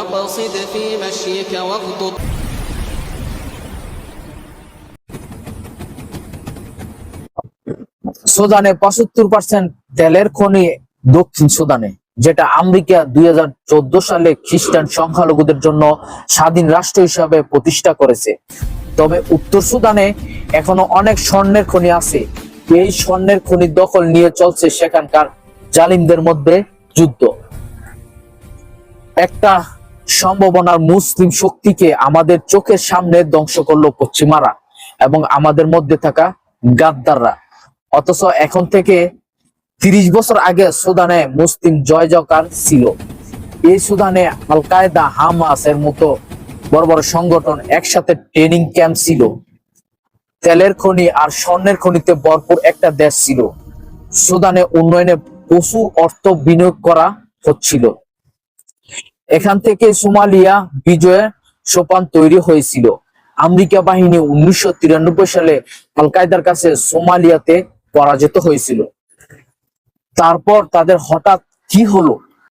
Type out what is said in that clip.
واقصد في مشيك واغضض সুদানে পঁচাত্তর পার্সেন্ট তেলের খনি দক্ষিণ সুদানে যেটা আমেরিকা দুই সালে খ্রিস্টান সংখ্যালঘুদের জন্য স্বাধীন রাষ্ট্র হিসাবে প্রতিষ্ঠা করেছে তবে উত্তর সুদানে এখনো অনেক স্বর্ণের খনি আছে এই স্বর্ণের খনি দখল নিয়ে চলছে সেখানকার জালিমদের মধ্যে যুদ্ধ একটা সম্ভাবনার মুসলিম শক্তিকে আমাদের চোখের সামনে ধ্বংস করল পশ্চিমারা এবং আমাদের মধ্যে থাকা গাদ্দাররা। অথচ এখন থেকে তিরিশ বছর আগে সুদানে মুসলিম জয় জকার ছিল। এই সুদানে আল কায়দা হামাস এর মতো বড় বড় সংগঠন একসাথে ট্রেনিং ক্যাম্প ছিল। তেলের খনি আর স্বর্ণের খনিতে ভরপুর একটা দেশ ছিল। সুদানে উন্নয়নে প্রচুর অর্থ বিনিয়োগ করা হচ্ছিল। এখান থেকে সোমালিয়া বিজয়ের সোপান তৈরি হয়েছিল। আমেরিকা বাহিনী উনিশশো তিরানব্বই সালে আল কায়দার কাছে সোমালিয়াতে পরাজিত হয়েছিল। তারপর তাদের হঠাৎ কি হলো?